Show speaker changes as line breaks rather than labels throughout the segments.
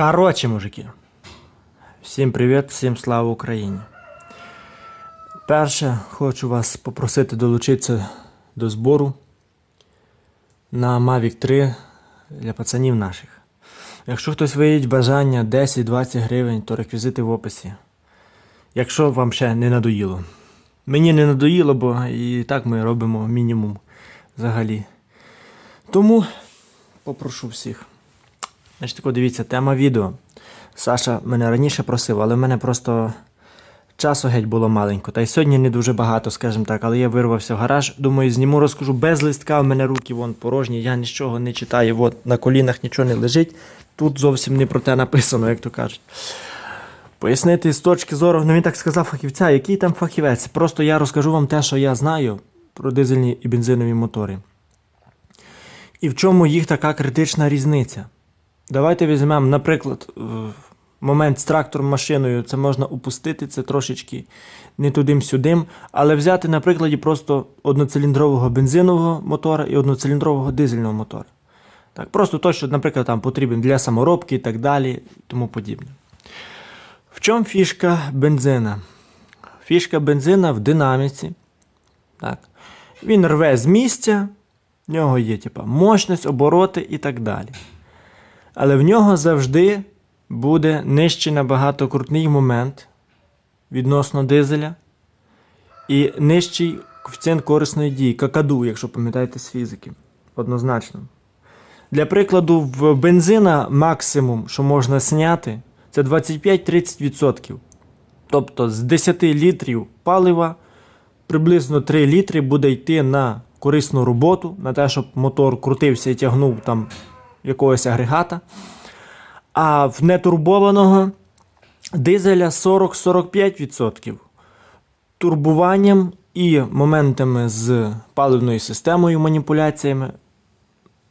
Короче, мужики. Всім привіт, всім слава Україні. Перше, хочу вас попросити долучитися до збору на Mavic 3 для пацанів наших. Якщо хтось виявить бажання 10-20 гривень, то реквізити в описі. Якщо вам ще не надоїло. Мені не надоїло, бо і так ми робимо мінімум взагалі. Тому попрошу всіх. Значить, тако дивіться, тема відео. Саша мене раніше просив, але в мене просто часу геть було маленько. Та й сьогодні не дуже багато, скажімо так, але я вирвався в гараж. Думаю, зніму, розкажу без листка. В мене руки вон порожні, я нічого не читаю, от на колінах нічого не лежить. Тут зовсім не про те написано, як то кажуть. Пояснити з точки зору, ну він так сказав фахівця, який там фахівець. Просто я розкажу вам те, що я знаю про дизельні і бензинові мотори. І в чому їх така критична різниця. Давайте візьмемо, наприклад, момент з трактором машиною це можна упустити, це трошечки не тудим-сюдим, але взяти на прикладі просто одноциліндрового бензинового мотора і одноциліндрового дизельного мотора. Так, просто то, що, наприклад, там потрібен для саморобки і так далі, тому подібне. В чому фішка бензина? Фішка бензина в динаміці. Так. Він рве з місця, в нього є типа, мощність, обороти і так далі. Але в нього завжди буде нижчий набагато крутний момент відносно дизеля і нижчий коефіцієнт корисної дії, какаду, якщо пам'ятаєте з фізики. Однозначно. Для прикладу, в бензина максимум, що можна зняти, це 25-30%. Тобто з 10 літрів палива приблизно 3 літри буде йти на корисну роботу, на те, щоб мотор крутився і тягнув там якогось агрегата. А в нетурбованого дизеля 40-45%. Турбуванням і моментами з паливною системою, маніпуляціями,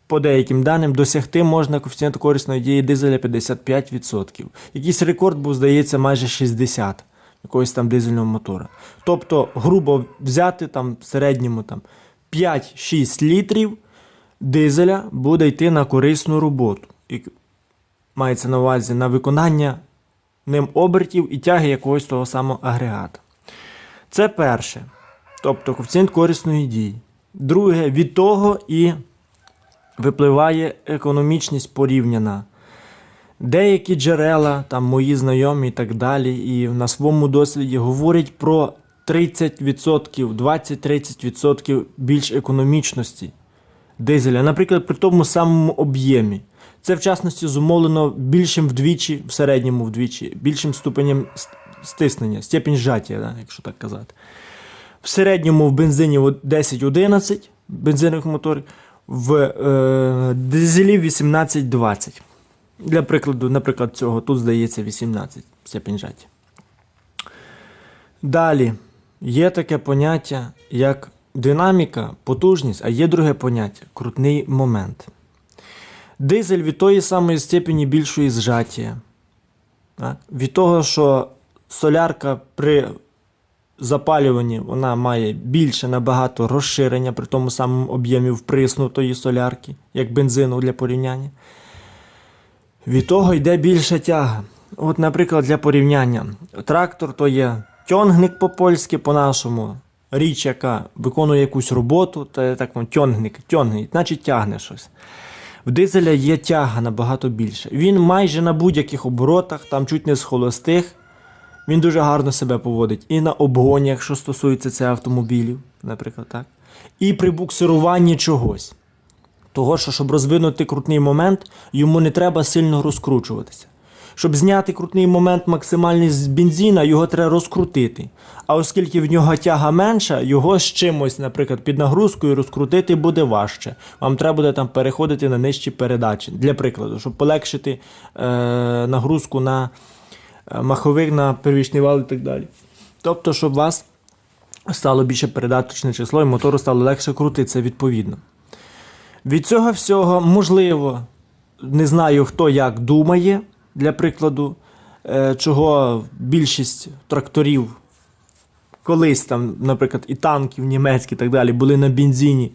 по деяким даним, досягти можна коефіцієнт корисної дії дизеля 55%. Якийсь рекорд був, здається, майже 60% якогось там дизельного мотора. Тобто, грубо взяти там в середньому там, 5-6 літрів дизеля буде йти на корисну роботу. І мається на увазі на виконання ним обертів і тяги якогось того самого агрегата. Це перше. Тобто коефіцієнт корисної дії. Друге, від того і випливає економічність порівняна. Деякі джерела, там мої знайомі і так далі, і на своєму досвіді говорять про 30%, 20-30% більш економічності дизеля, наприклад, при тому самому об'ємі. Це в частності зумовлено більшим вдвічі, в середньому вдвічі, більшим ступенем стиснення, степінь зжаття, да, якщо так казати. В середньому в бензині от 10-11 бензинових моторів, в е, дизелі 18-20. Для прикладу, наприклад, цього тут здається 18 степінь зжаття. Далі є таке поняття, як динаміка, потужність, а є друге поняття крутний момент. Дизель від тої самої степені більшої зжаття. Так? Від того, що солярка при запалюванні вона має більше набагато розширення при тому самому об'ємі вприснутої солярки, як бензину для порівняння. Від того йде більша тяга. От, наприклад, для порівняння, трактор то є тьонгник по-польськи, по-нашому, річ, яка виконує якусь роботу, то так вон, тьонгник, тьонгник, значить тягне щось. В дизеля є тяга набагато більше. Він майже на будь-яких оборотах, там чуть не з холостих, він дуже гарно себе поводить. І на обгоні, якщо стосується це автомобілів, наприклад, так. І при буксируванні чогось. Того, що щоб розвинути крутний момент, йому не треба сильно розкручуватися. Щоб зняти крутний момент максимальний з бензина, його треба розкрутити. А оскільки в нього тяга менша, його з чимось, наприклад, під нагрузкою розкрутити буде важче. Вам треба буде там переходити на нижчі передачі. Для прикладу, щоб полегшити е, нагрузку на е, маховик, на первічний вал і так далі. Тобто, щоб у вас стало більше передаточне число і мотору стало легше крутитися відповідно. Від цього всього, можливо, не знаю, хто як думає, для прикладу, е, чого більшість тракторів колись там, наприклад, і танків німецькі і так далі, були на бензині.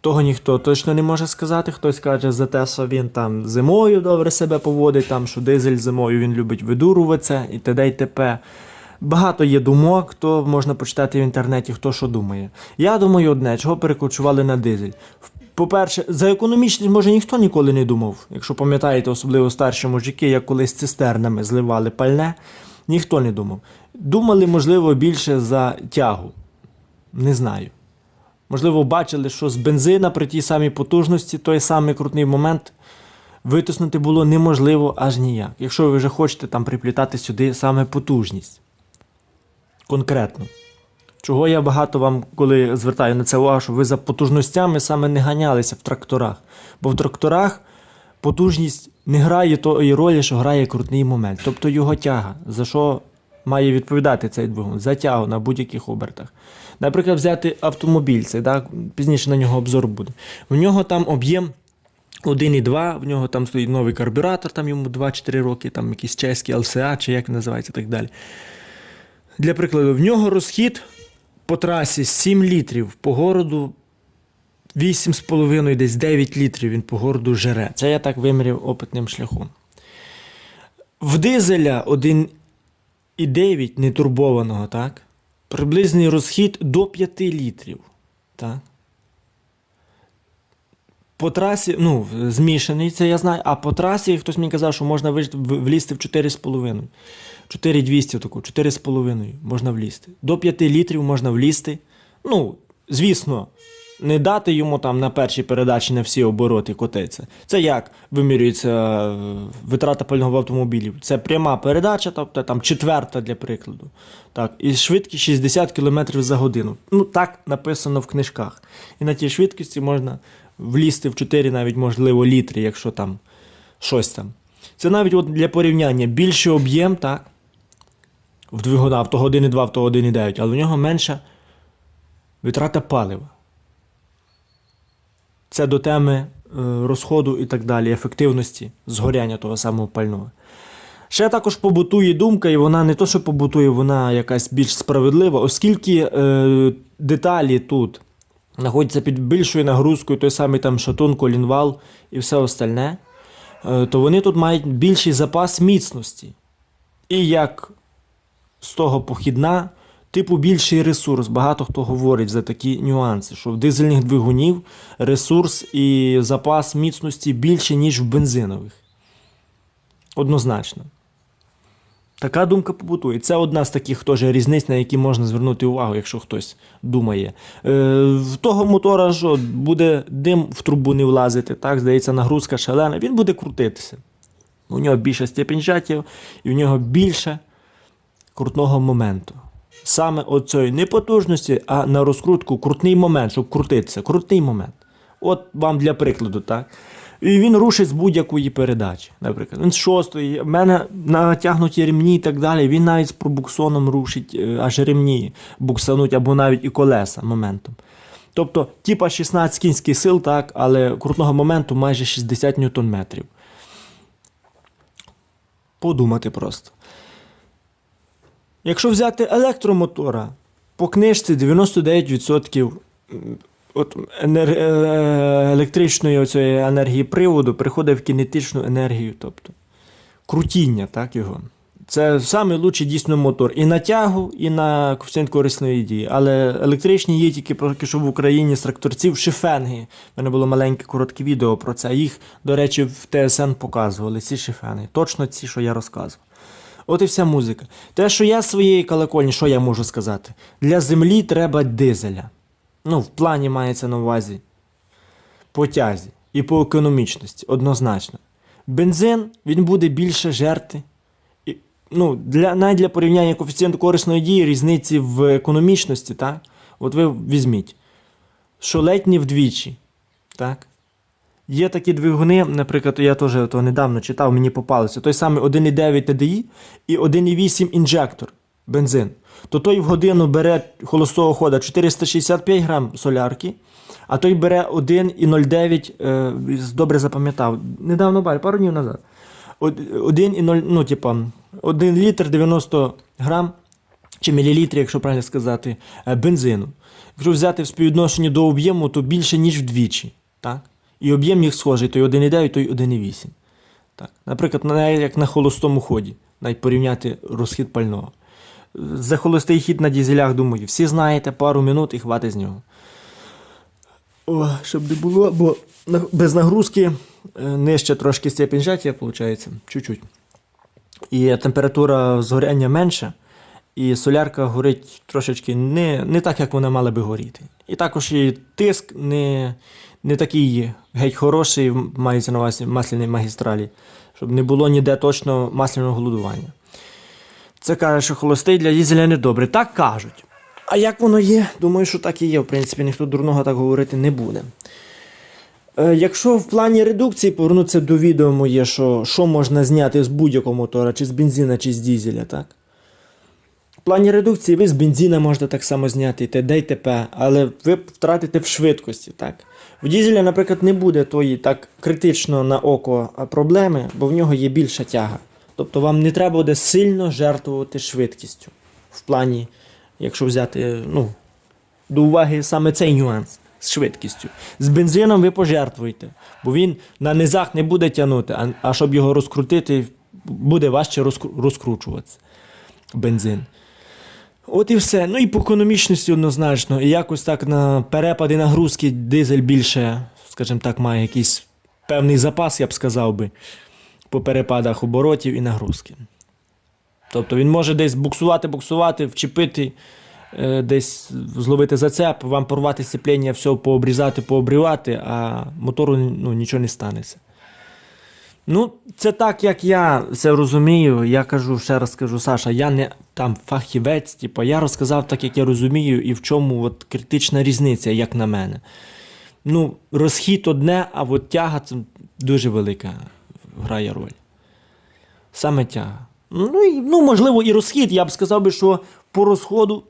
Того ніхто точно не може сказати. Хтось каже за те, що він там зимою добре себе поводить, там, що дизель зимою він любить видуруватися і т.д. і т.п. Багато є думок, то можна почитати в інтернеті, хто що думає. Я думаю одне, чого перекочували на дизель. По-перше, за економічність, може, ніхто ніколи не думав. Якщо пам'ятаєте, особливо старші мужики, як колись цистернами зливали пальне, ніхто не думав. Думали, можливо, більше за тягу. Не знаю. Можливо, бачили, що з бензина при тій самій потужності той самий крутний момент витиснути було неможливо аж ніяк. Якщо ви вже хочете там приплітати сюди саме потужність. Конкретно. Чого я багато вам, коли звертаю на це увагу, що ви за потужностями саме не ганялися в тракторах. Бо в тракторах потужність не грає тої ролі, що грає крутний момент. Тобто його тяга, за що має відповідати цей двигун, за тягу на будь-яких обертах. Наприклад, взяти автомобіль, це так, пізніше на нього обзор буде. В нього там об'єм 1,2, в нього там стоїть новий карбюратор, там йому 2-4 роки, там якийсь чеський LCA, чи як називається, так далі. Для прикладу, в нього розхід по трасі 7 літрів, по городу 8,5, десь 9 літрів він по городу жере. Це я так виміряв опитним шляхом. В дизеля 1,9 нетурбованого, так? Приблизний розхід до 5 літрів. Так? По трасі, ну, змішаний, це я знаю, а по трасі хтось мені казав, що можна влізти в 4,5. 4200 таку, 4,5 можна влізти. До 5 літрів можна влізти. Ну, звісно, не дати йому там на першій передачі на всі обороти котиться. Це як вимірюється е, витрата пального в автомобілі? Це пряма передача, тобто там четверта для прикладу. Так, і швидкість 60 км за годину. Ну, так написано в книжках. І на тій швидкості можна влізти в 4 навіть, можливо, літри, якщо там щось там. Це навіть от для порівняння більший об'єм, так? В двигуна, в того 1,2, в того 1,9, але в нього менша витрата палива. Це до теми е, розходу і так далі, ефективності згоряння того самого пального. Ще також побутує думка, і вона не то, що побутує, вона якась більш справедлива, оскільки е, деталі тут знаходяться під більшою нагрузкою, той самий там шатун, колінвал і все остальне, е, то вони тут мають більший запас міцності. І як з того похідна, типу більший ресурс. Багато хто говорить за такі нюанси, що в дизельних двигунів ресурс і запас міцності більше, ніж в бензинових. Однозначно. Така думка побутує. Це одна з таких теж різниць, на які можна звернути увагу, якщо хтось думає. Е, в того мотора що буде дим в трубу не влазити, так, здається, нагрузка шалена, він буде крутитися. У нього більше степінь жатів, і в нього більше крутного моменту. Саме оцеї не потужності, а на розкрутку крутний момент, щоб крутитися. Крутний момент. От вам для прикладу, так? І він рушить з будь-якої передачі. Наприклад, він з шостої, в мене натягнуті ремні і так далі. Він навіть з пробуксоном рушить, е, аж ремні буксануть або навіть і колеса моментом. Тобто, типа 16 кінських сил, так, але крутного моменту майже 60 ньютон-метрів. Подумати просто. Якщо взяти електромотора, по книжці 99% м, от енер... е, електричної оцієї енергії приводу приходить в кінетичну енергію, тобто крутіння, так його. Це лучший дійсно мотор і на тягу, і на коефіцієнт корисної дії. Але електричні є тільки поки що в Україні з тракторців шифенги. У мене було маленьке коротке відео про це. Їх, до речі, в ТСН показували, ці шифенги. Точно ці, що я розказував. От і вся музика. Те, що я своєї колокольні, що я можу сказати? Для землі треба дизеля. Ну, в плані мається на увазі по тязі і по економічності, однозначно. Бензин він буде більше жерти. І, ну, для, навіть для порівняння коефіцієнту корисної дії, різниці в економічності, так? От ви візьміть, що ледь не вдвічі. Так? Є такі двигуни, наприклад, я теж то недавно читав, мені попалося. Той самий 1,9 TDI і 1,8 інжектор бензин. То той в годину бере холостого хода 465 грам солярки, а той бере 1,09, е, добре запам'ятав. Недавно бачив, пару днів назад. 1,0, ну, типа, 1 літр 90 грам чи мілілітрів, якщо правильно сказати, е, бензину. Якщо взяти в співвідношенні до об'єму, то більше, ніж вдвічі. Так? І об'єм їх схожий, той 1,9, той 1,8. Так. Наприклад, як на холостому ході, навіть порівняти розхід пального. За холостий хід на дізелях, думаю, всі знаєте, пару минут і хватить з нього. О, щоб не було, бо без нагрузки е, нижче трошки степінь жаття, виходить, чуть-чуть. І температура згоряння менша, і солярка горить трошечки не, не так, як вона мала би горіти. І також і тиск не, не такий геть хороший, мається на увазі масляній магістралі, щоб не було ніде точно масляного голодування. Це каже, що холостий для дізеля не добре. Так кажуть. А як воно є? Думаю, що так і є. В принципі, ніхто дурного так говорити не буде. Е, Якщо в плані редукції повернутися до відео моє, що, що можна зняти з будь-якого мотора, чи з бензина, чи з дізеля, так? В плані редукції ви з бензина можете так само зняти, і т.д. і т.п., але ви втратите в швидкості. так? В дізеля, наприклад, не буде тої так критично на око проблеми, бо в нього є більша тяга. Тобто вам не треба буде сильно жертвувати швидкістю. В плані, якщо взяти ну, до уваги саме цей нюанс з швидкістю. З бензином ви пожертвуєте, бо він на низах не буде тягнути, а, а щоб його розкрутити, буде важче розкру- розкручуватися. Бензин. От і все. Ну і по економічності однозначно. І якось так на перепади нагрузки дизель більше, скажімо так, має якийсь певний запас, я б сказав би, по перепадах оборотів і нагрузки. Тобто він може десь буксувати, буксувати, вчепити, е, десь зловити зацеп, вам порвати сцеплення, все пообрізати, пообрівати, а мотору ну, нічого не станеться. Ну, це так, як я це розумію. Я кажу, ще раз кажу, Саша, я не там фахівець, типу, я розказав так, як я розумію, і в чому от, критична різниця, як на мене. Ну, розхід одне, а от тяга це дуже велика грає роль. Саме тяга. Ну, і, ну, можливо, і розхід. Я б сказав би, що по розходу,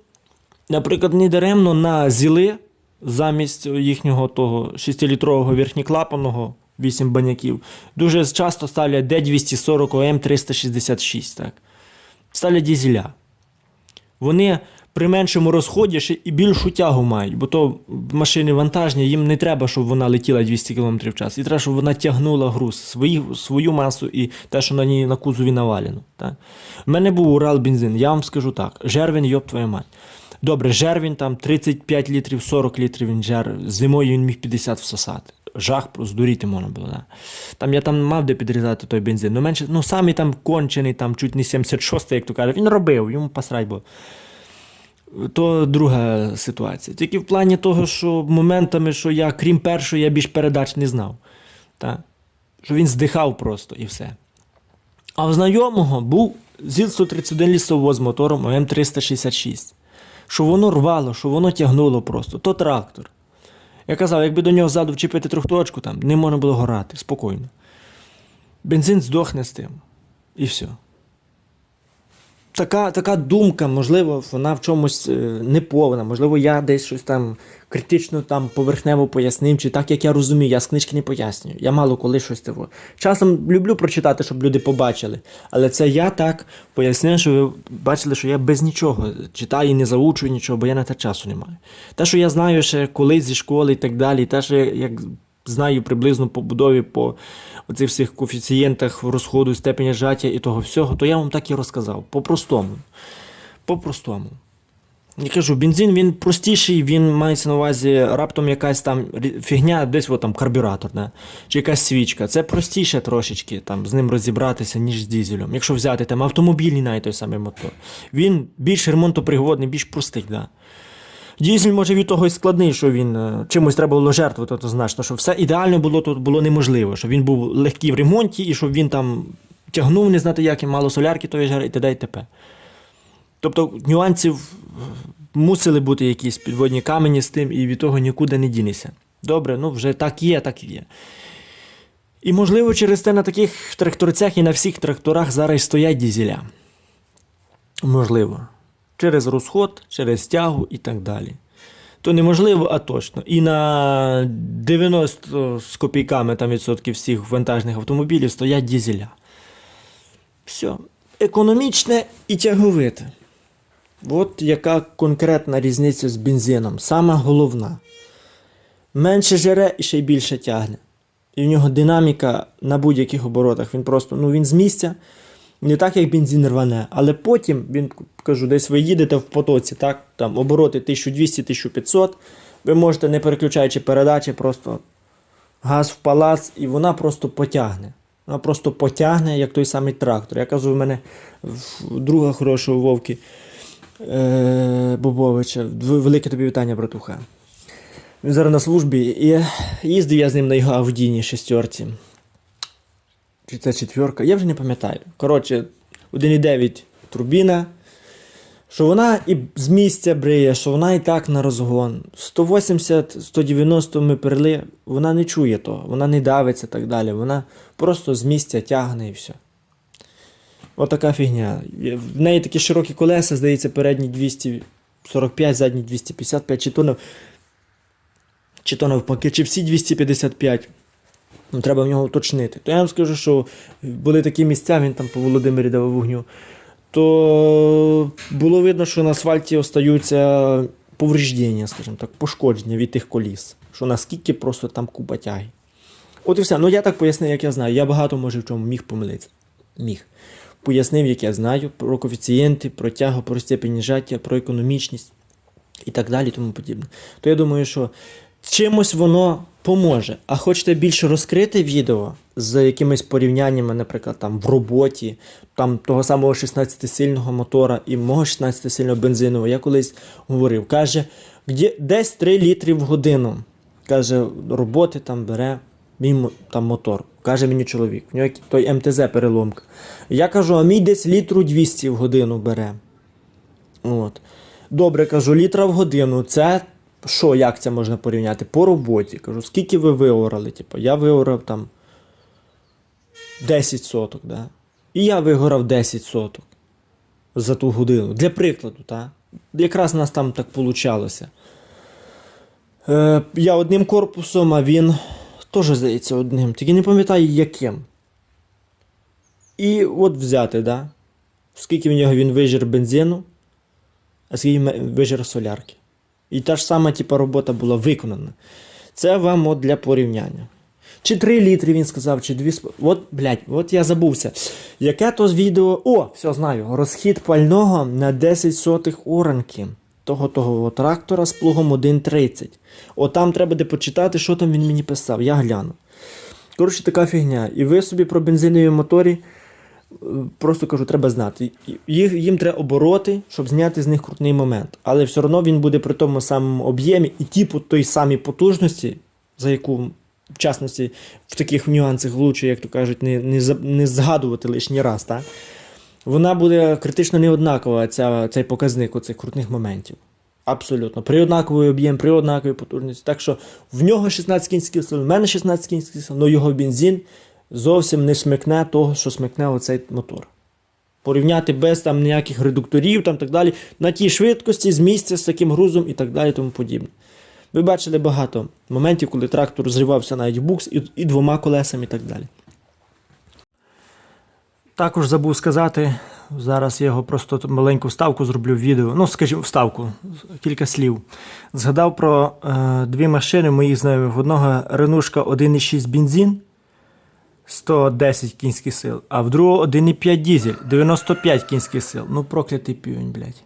наприклад, не даремно на зіли замість їхнього того 6-літрового верхньоклапаного 8 баняків, дуже часто ставлять D240 ОМ 366. Так. Ставлять дізеля. Вони при меншому розході ще і більшу тягу мають, бо то машини вантажні, їм не треба, щоб вона летіла 200 км в час. І треба, щоб вона тягнула груз, свої, свою масу і те, що на ній на кузові навалено. Так? У мене був Урал бензин, я вам скажу так: жервін, йоп твою мать. Добре, жервін там 35 літрів, 40 літрів він жер. Зимою він міг 50 всосати. Жах, здуріти можна було. Да. Там я там мав де підрізати той бензин. Ну, менше, ну самий там кончений, там чуть не 76 як то кажуть, він робив, йому посрать було. То друга ситуація. Тільки в плані того, що моментами, що я, крім першого, я більш передач не знав. Та? Що він здихав просто і все. А в знайомого був ЗІЛ-131 лісовоз з мотором ОМ366. Що воно рвало, що воно тягнуло просто. То трактор. Я казав, якби до нього ззаду вчепити трьохточку, там не можна було горати, спокійно. Бензин здохне з тим. І все. Така, така думка, можливо, вона в чомусь е, неповна, можливо, я десь щось там критично там поверхнево пояснив, чи так як я розумію, я з книжки не пояснюю. Я мало коли щось того. Часом люблю прочитати, щоб люди побачили. Але це я так пояснив, що ви бачили, що я без нічого читаю і не заучую нічого, бо я на те часу не маю. Те, що я знаю ще колись зі школи і так далі, те, що я як знаю приблизно по будові, по оцих всіх коефіцієнтах розходу, степеня жаття і того всього, то я вам так і розказав. По-простому. По-простому. Я кажу, бензин він простіший, він мається на увазі раптом якась там фігня, десь от там карбюратор, да? чи якась свічка. Це простіше трошечки там, з ним розібратися, ніж з дізелем. Якщо взяти там автомобільний навіть той самий мотор. Він більш ремонтопригодний, більш простий. Да? Дізель може від того і складний, що він е, чимось треба було жертвувати, то значно, що все ідеально було, то було неможливо, що він був легкий в ремонті і щоб він там тягнув, не знати як, і мало солярки тої жари, і т.д. і т.п. Тобто нюансів мусили бути якісь підводні камені з тим, і від того нікуди не дінешся. Добре, ну вже так є, так і є. І можливо, через те на таких тракторцях і на всіх тракторах зараз стоять дізеля. Можливо. Через розход, через тягу і так далі. То неможливо, а точно. І на 90 з копійками там, відсотків всіх вантажних автомобілів стоять дізеля. Все. Економічне і тяговите. От яка конкретна різниця з бензином. Сама головна. Менше жере і ще й більше тягне. І в нього динаміка на будь-яких оборотах. Він просто ну, він з місця, не так, як бензин рване, але потім, він кажу, десь ви їдете в потоці, так, там обороти 1200-1500, ви можете, не переключаючи передачі, просто газ в палац, і вона просто потягне. Вона просто потягне, як той самий трактор. Я кажу, в мене друга хорошого Вовки е, Бобовича. Велике тобі вітання, братуха. Він зараз на службі, і їздив я з ним на його Авдіні шестерці. Чи це четверка? Я вже не пам'ятаю. Коротше, 1,9 турбіна. Що вона і з місця бриє, що вона і так на розгон. 180-190 ми перли, вона не чує того, вона не давиться так далі. Вона просто з місця тягне і все. Отака фігня. В неї такі широкі колеса, здається, передні 245, задні 255, чи то, нав- чи то навпаки, чи всі 255. Ну, треба в нього уточнити. То я вам скажу, що були такі місця, він там по Володимирі давав вогню, то було видно, що на асфальті остаються повреждення, скажімо так, пошкодження від тих коліс. Що наскільки просто там купа тяги. От і все. Ну я так пояснив, як я знаю. Я багато може в чому міг помилитися. Міг. Пояснив, як я знаю, про коефіцієнти, про тягу, про степені жаття, про економічність і так далі, тому подібне. То я думаю, що чимось воно поможе. А хочете більше розкрити відео з якимись порівняннями, наприклад, там в роботі, там того самого 16-сильного мотора і мого 16-сильного бензинового, я колись говорив, каже, «Где- десь 3 літри в годину. Каже, роботи там бере мій там мотор. Каже мені чоловік, в нього той МТЗ переломка. Я кажу, а мій десь літру 200 в годину бере. От. Добре, кажу, літра в годину. Це що, як це можна порівняти? По роботі. Кажу, скільки ви виорали? Типу, я виорав там 10 соток, да? І я вигорав 10 соток за ту годину. Для прикладу, так? Якраз нас там так получалося. Е, я одним корпусом, а він теж, здається, одним. Тільки не пам'ятаю яким. І от взяти, да? Скільки в нього він вижир бензину, а скільки вижир солярки. І та ж сама типа, робота була виконана. Це вам от для порівняння. Чи 3 літри він сказав, чи 2. От, блядь, от я забувся. Яке то відео. О, все знаю. Розхід пального на 10 сотих оранки. Того того трактора з плугом 1.30. От там треба буде почитати, що там він мені писав. Я гляну. Коротше, така фігня. І ви собі про бензинові моторі просто кажу, треба знати. Їх, їм треба обороти, щоб зняти з них крутний момент. Але все одно він буде при тому самому об'ємі і типу той самій потужності, за яку, в частності, в таких нюансах влучу, як то кажуть, не, не, не згадувати лишній раз. Так? Вона буде критично неоднакова, ця, цей показник оцих крутних моментів. Абсолютно. При однаковий об'єм, при однаковій потужності. Так що в нього 16 кінських сил, в мене 16 кінських сил, але його бензин зовсім не смикне того, що смикне оцей мотор. Порівняти без там ніяких редукторів там так далі, на тій швидкості, з місця, з таким грузом і так далі, тому подібне. Ви бачили багато моментів, коли трактор зривався навіть в букс і, і двома колесами і так далі. Також забув сказати, зараз я його просто маленьку вставку зроблю в відео. Ну, скажімо, вставку, кілька слів. Згадав про е, дві машини моїх знайомих. Одного Ренушка 1,6 бензин 110 кінських сил, а в другого 1,5 дізель 95 кінських сил. Ну, проклятий півень, блядь.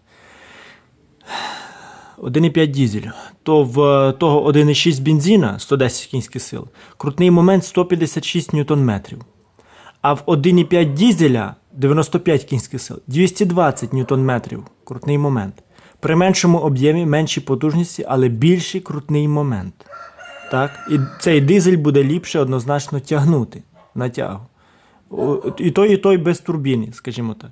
1,5 дізель. То в того 1,6 бензина 110 кінських сил. Крутний момент 156 ньютон-метрів. А в 1,5 дізеля 95 кінських сил, 220 ньютон-метрів крутний момент. При меншому об'ємі меншій потужності, але більший крутний момент. Так? І цей дизель буде ліпше однозначно тягнути на. І той, і той без турбіни, скажімо так.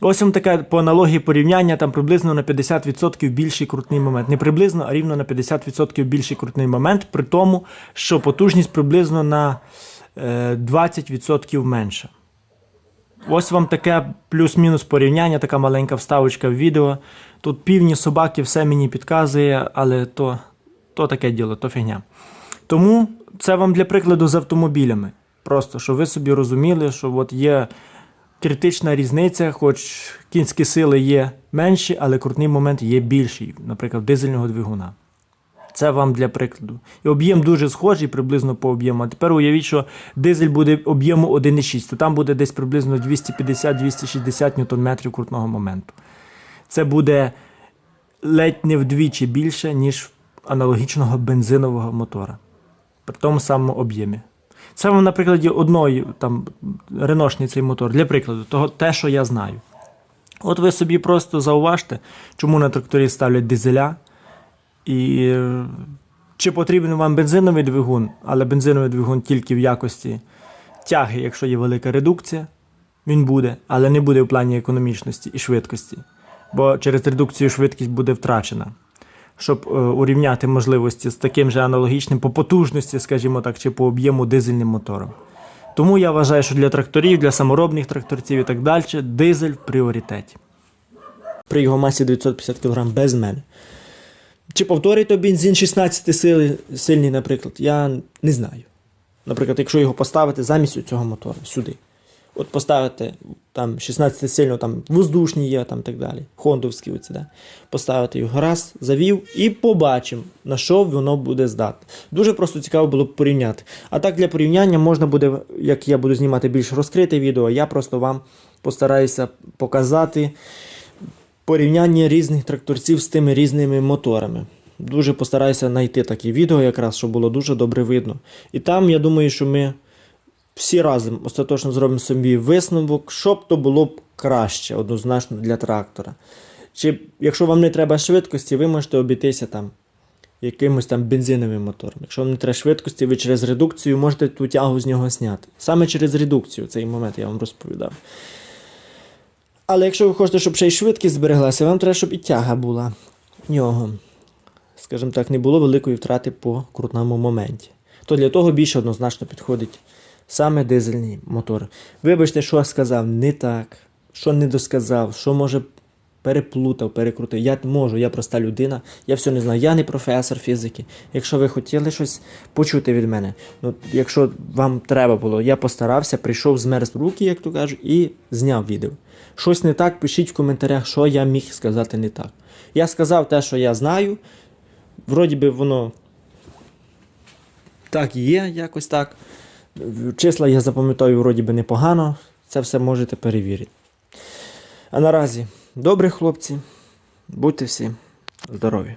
Ось вам таке по аналогії порівняння, там приблизно на 50% більший крутний момент. Не приблизно, а рівно на 50% більший крутний момент, при тому, що потужність приблизно на е, 20% менша. Ось вам таке плюс-мінус порівняння, така маленька вставочка в відео. Тут півні собаки все мені підказує, але то, то таке діло, то фігня. Тому це вам для прикладу з автомобілями. Просто, щоб ви собі розуміли, що от є критична різниця, хоч кінські сили є менші, але крутний момент є більший, наприклад, дизельного двигуна. Це вам для прикладу. І об'єм дуже схожий приблизно по об'єму. А тепер уявіть, що дизель буде об'єму 1,6, то там буде десь приблизно 250-260 Нм крутного моменту. Це буде ледь не вдвічі більше, ніж аналогічного бензинового мотора. При тому самому об'ємі. Це вам на прикладі одної там реношний цей мотор, для прикладу, того, те, що я знаю. От ви собі просто зауважте, чому на тракторі ставлять дизеля. І чи потрібен вам бензиновий двигун, але бензиновий двигун тільки в якості тяги, якщо є велика редукція, він буде, але не буде в плані економічності і швидкості. Бо через редукцію швидкість буде втрачена. Щоб е, урівняти можливості з таким же аналогічним по потужності, скажімо так, чи по об'єму дизельним мотором. Тому я вважаю, що для тракторів, для саморобних тракторців і так далі, дизель в пріоритеті. При його масі 950 кг без мене. Чи повторить то бензин 16 сили, сильний, наприклад, я не знаю. Наприклад, якщо його поставити замість цього мотора сюди. От поставити там 16 сильно, там воздушні є, там так далі, хондовські оці, да. Поставити його раз, завів і побачимо, на що воно буде здатне. Дуже просто цікаво було б порівняти. А так для порівняння можна буде, як я буду знімати більш розкрите відео, я просто вам постараюся показати порівняння різних тракторців з тими різними моторами. Дуже постараюся знайти такі відео, якраз, щоб було дуже добре видно. І там, я думаю, що ми всі разом остаточно зробимо собі висновок, щоб то було б краще, однозначно для трактора. Чи якщо вам не треба швидкості, ви можете обійтися там якимось там бензиновим мотором. Якщо вам не треба швидкості, ви через редукцію можете ту тягу з нього зняти. Саме через редукцію цей момент я вам розповідав. Але якщо ви хочете, щоб ще й швидкість збереглася, вам треба, щоб і тяга була в нього. Скажімо так, не було великої втрати по крутному моменті. То для того більше однозначно підходить саме дизельний мотор. Вибачте, що я сказав не так, що не досказав, що може переплутав, перекрутив. Я можу, я проста людина, я все не знаю. Я не професор фізики. Якщо ви хотіли щось почути від мене, ну якщо вам треба було, я постарався, прийшов змерз руки, як то кажуть, і зняв відео. Щось не так, пишіть в коментарях, що я міг сказати не так. Я сказав те, що я знаю. Вроді би воно так і є, якось так. Числа я запам'ятаю вроді би непогано. Це все можете перевірити. А наразі, добрі хлопці, будьте всі здорові!